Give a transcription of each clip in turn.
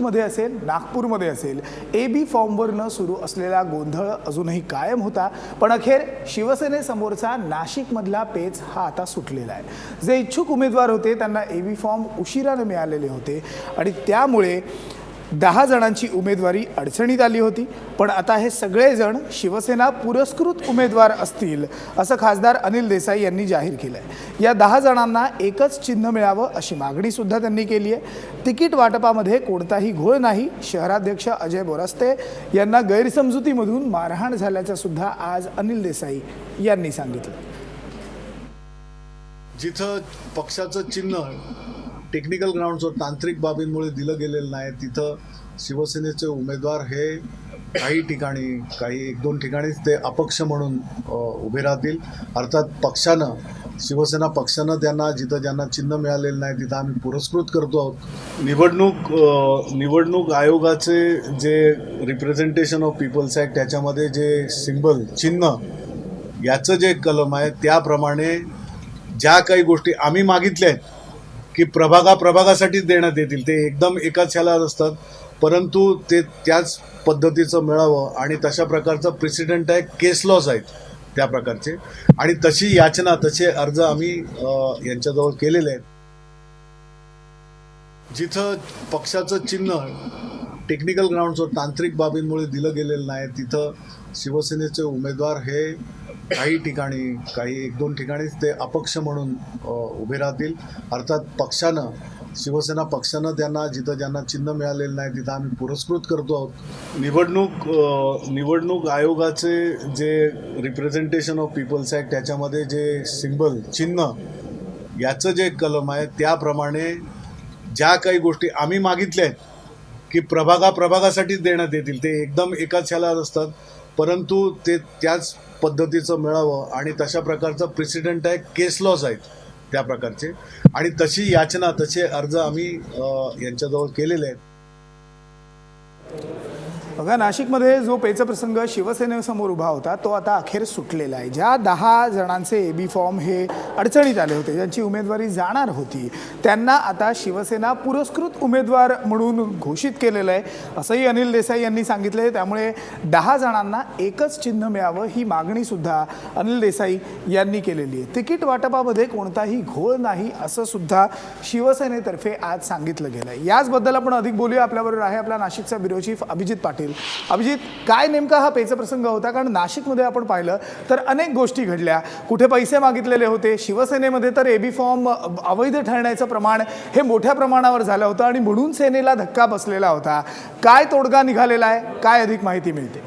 मध्ये असेल नागपूरमध्ये असेल ए बी फॉर्मवरनं सुरू असलेला गोंधळ अजूनही कायम होता. पण अखेर शिवसेनेसमोरचा नाशिकमधला पेच हा आता सुटलेला आहे. जे इच्छुक उमेदवार होते त्यांना ए बी फॉर्म उशिरानं मिळालेले होते. आणि त्यामुळे दहा जणांची उमेदवारी अडचणीत आली होती पण आता हे सगळेजण शिवसेना पुरस्कृत उमेदवार असतील असं खासदार अनिल देसाई यांनी जाहीर केलं आहे या दहा जणांना एकच चिन्ह मिळावं अशी मागणी सुद्धा त्यांनी केली आहे. तिकीट वाटपामध्ये कोणताही घोळ नाही शहराध्यक्ष अजय बोरास्ते यांना गैरसमजुतीमधून मारहाण झाल्याचं सुद्धा आज अनिल देसाई यांनी सांगितलं. जिथं पक्षाचं चिन्ह टेक्निकल ग्राउंडवर तांत्रिक बाबींमुळे दिलं गेलेलं नाही. तिथं शिवसेनेचे उमेदवार हे काही ठिकाणी काही एक दोन ठिकाणीच ते अपक्ष म्हणून उभे राहतील. अर्थात पक्षानं शिवसेना पक्षानं त्यांना जिथं ज्यांना चिन्ह मिळालेलं नाही तिथं आम्ही पुरस्कृत करतो आहोत. निवडणूक निवडणूक आयोगाचे जे रिप्रेझेंटेशन ऑफ पीपल्स ॲक्ट त्याच्यामध्ये जे सिम्बल चिन्ह याचं जे कलम आहे त्याप्रमाणे ज्या काही गोष्टी आम्ही मागितल्या आहेत की प्रभागा प्रभागासाठीच देण्यात येतील. ते एकदम एकाच ह्याला असतात. परंतु ते त्याच पद्धतीचं मिळावं आणि तशा प्रकारचं प्रेसिडेंट आहे केस लॉस आहेत त्या प्रकारचे. आणि तशी याचना तसे अर्ज आम्ही यांच्याजवळ केलेले आहेत. जिथं पक्षाचं चिन्ह टेक्निकल ग्राउंडवर तांत्रिक बाबींमुळे दिलं गेलेलं नाही तिथं शिवसेनेचे उमेदवार हे काही ठिकाणी काही एक दोन ठिकाणीच ते अपक्ष म्हणून उभे राहतील. अर्थात पक्षानं शिवसेना पक्षानं त्यांना जिथं ज्यांना चिन्ह मिळालेलं नाही तिथं आम्ही पुरस्कृत करतो आहोत. निवडणूक निवडणूक आयोगाचे जे रिप्रेझेंटेशन ऑफ पीपल्स ॲक्ट त्याच्यामध्ये जे सिंबल चिन्ह याचं जे कलम आहे त्याप्रमाणे ज्या काही गोष्टी आम्ही मागितल्या आहेत की प्रभागा प्रभागासाठीच देण्यात येतील ते एकदम एकाच ह्याला असतात. परंतु ते त्याच पद्धतीचं मिळावं आणि तशा प्रकारचं प्रेसिडेंट आहे केस लॉस आहेत त्या प्रकारचे. आणि तशी याचना तसे अर्ज आम्ही यांच्याजवळ केलेले आहेत. बघा नाशिकमध्ये जो पेचा प्रसंग शिवसेनेसमोर उभा होता तो आता अखेर सुटलेला आहे. ज्या दहा जणांचे ए बी फॉर्म हे अडचणीत आले होते ज्यांची उमेदवारी जाणार होती त्यांना आता शिवसेना पुरस्कृत उमेदवार म्हणून घोषित केलेलं आहे. असंही अनिल देसाई यांनी सांगितलं आहे त्यामुळे दहा जणांना एकच चिन्ह मिळावं ही मागणीसुद्धा अनिल देसाई यांनी केलेली आहे. तिकीट वाटपामध्ये कोणताही घोळ नाही असं सुद्धा शिवसेनेतर्फे आज सांगितलं गेलं आहे याचबद्दल आपण अधिक बोलूया. आपल्याबरोबर आहे आपला नाशिकचा ब्युरो चीफ अभिजित पाटील. अभिजित काय नेमका हा पेच प्रसंग होता? कारण नाशिकमध्ये आपण पाहिलं तर अनेक गोष्टी घडल्या. कुठे पैसे मागितलेले होते? शिवसेनेमध्ये तर एबी फॉर्म अवैध ठरण्याचं प्रमाण हे मोठ्या प्रमाणावर झालं होतं आणि म्हणून सेनेला धक्का बसलेला होता. काय तोडगा निघालेला आहे? काय अधिक माहिती मिळते?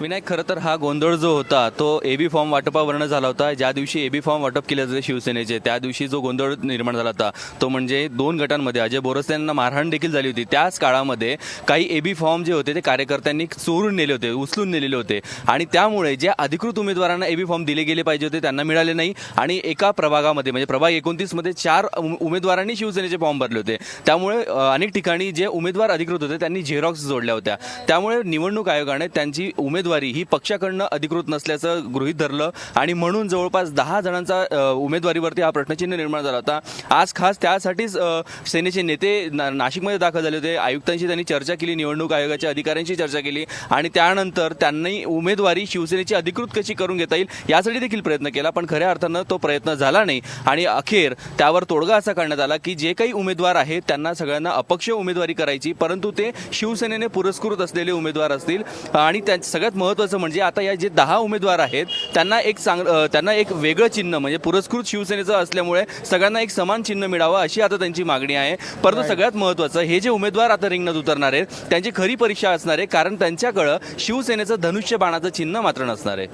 विनायक खरं तर हा गोंधळ जो होता तो ए बी फॉर्म वाटपावरनं झाला होता. ज्या दिवशी ए बी फॉर्म वाटप केले जाते शिवसेनेचे त्या दिवशी जो गोंधळ निर्माण झाला होता तो म्हणजे दोन गटांमध्ये अजय बोरस यांना मारहाण देखील झाली होती. त्याच काळामध्ये काही ए बी फॉर्म जे होते ते कार्यकर्त्यांनी चोरून नेले होते उचलून नेलेले होते. आणि त्यामुळे जे अधिकृत उमेदवारांना ए बी फॉर्म दिले गेले पाहिजे होते त्यांना मिळाले नाही. आणि एका प्रभागामध्ये म्हणजे प्रभाग एकोणतीसमध्ये चार उम- उमेदवारांनी शिवसेनेचे फॉर्म भरले होते. त्यामुळे अनेक ठिकाणी जे उमेदवार अधिकृत होते त्यांनी झेरॉक्स जोडल्या होत्या. त्यामुळे निवडणूक आयोगाने त्यांची उमेदवार ही पक्षाकडनं अधिकृत नसल्याचं गृहीत धरलं आणि म्हणून जवळपास दहा जणांचा उमेदवारीवरती हा प्रश्नचिन्ह निर्माण झाला होता. आज खास त्यासाठीच सेनेचे नेते ना- नाशिकमध्ये दाखल झाले होते. आयुक्तांशी त्यांनी चर्चा केली निवडणूक आयोगाच्या अधिकाऱ्यांशी चर्चा केली आणि त्यानंतर त्यांनी उमेदवारी शिवसेनेची अधिकृत कशी करून घेता येईल यासाठी देखील प्रयत्न केला पण खऱ्या अर्थानं तो प्रयत्न झाला नाही. आणि अखेर त्यावर तोडगा असा करण्यात आला की जे काही उमेदवार आहेत त्यांना सगळ्यांना अपक्ष उमेदवारी करायची परंतु ते शिवसेनेने पुरस्कृत असलेले उमेदवार असतील आणि त्या सगळ्यात महत्त्वाचं म्हणजे आता या जे दहा उमेदवार आहेत त्यांना एक चांग त्यांना एक वेगळं चिन्ह म्हणजे पुरस्कृत शिवसेनेचं असल्यामुळे सगळ्यांना एक समान चिन्ह मिळावं अशी आता त्यांची मागणी आहे. परंतु सगळ्यात महत्त्वाचं हे जे उमेदवार आता रिंगणात उतरणार आहेत त्यांची खरी परीक्षा असणार आहे कारण त्यांच्याकडं शिवसेनेचं धनुष्य बाणाचं चिन्ह मात्र नसणार आहे.